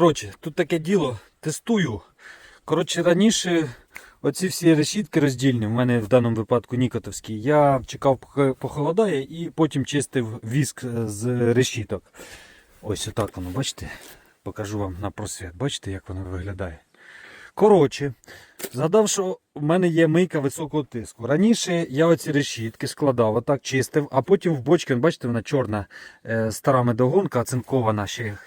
Коротше, тут таке діло, тестую. Коротше, раніше оці всі решітки роздільні, в мене в даному випадку нікотовські, я чекав, похолодає, і потім чистив віск е, з решіток. Ось отак воно, бачите? Покажу вам на просвіт. Бачите, як воно виглядає. Коротше, згадав, що в мене є мийка високого тиску. Раніше я оці решітки складав, отак чистив, а потім в бочки, бачите, вона чорна е, стара медогонка, оцинкована ще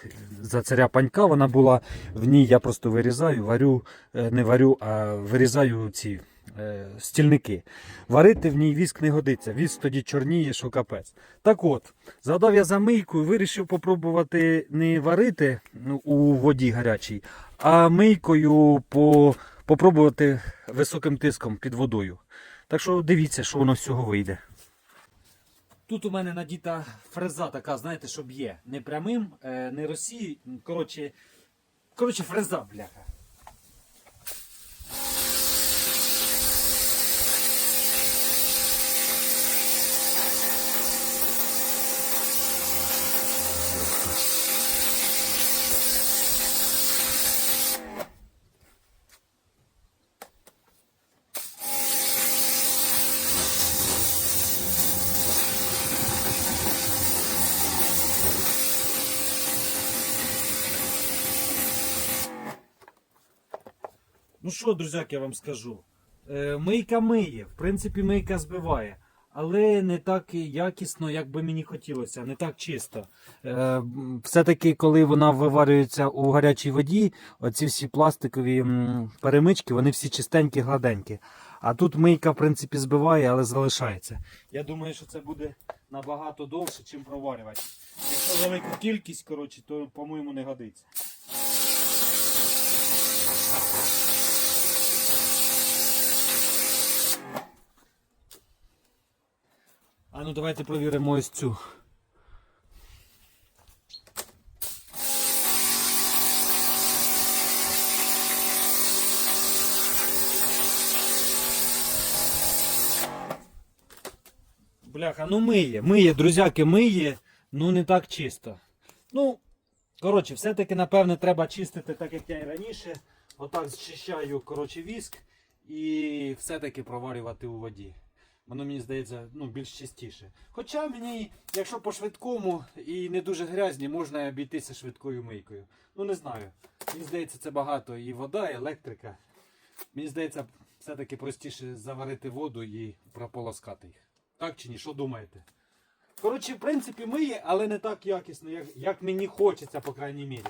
за царя панька. Вона була в ній. Я просто вирізаю, варю, е, не варю, а вирізаю ці е, стільники. Варити в ній віск не годиться. Віск тоді чорніє, що капець. Так от, згадав я за мийку і вирішив попробувати не варити ну, у воді гарячій, а мийкою по, попробувати високим тиском під водою. Так що дивіться, що воно з цього вийде. Тут у мене надіта фреза така, знаєте, що б'є. Не прямим, е, не Росії. Коротше, коротше, фреза, бляха. Ну що, друзяки, я вам скажу. Е, мийка миє, в принципі, мийка збиває. Але не так якісно, як би мені хотілося, не так чисто. Е, все-таки, коли вона виварюється у гарячій воді, оці всі пластикові перемички, вони всі чистенькі, гладенькі. А тут мийка, в принципі, збиває, але залишається. Я думаю, що це буде набагато довше, чим проварювати. Якщо велику кількість, коротше, то, по-моєму, не годиться. Ну давайте провіримо ось цю. Бляха, ну миє, миє, друзяки, миє, ну не так чисто. Ну, коротше, все-таки, напевне, треба чистити, так як я і раніше. Отак зчищаю, коротше, віск і все-таки проварювати у воді. Воно мені здається ну, більш чистіше. Хоча мені, якщо по швидкому і не дуже грязні, можна обійтися швидкою мийкою. Ну не знаю. Мені здається, це багато і вода, і електрика. Мені здається, все-таки простіше заварити воду і прополоскати їх. Так чи ні? Що думаєте? Коротше, в принципі, миє, але не так якісно, як, як мені хочеться, по крайній мірі.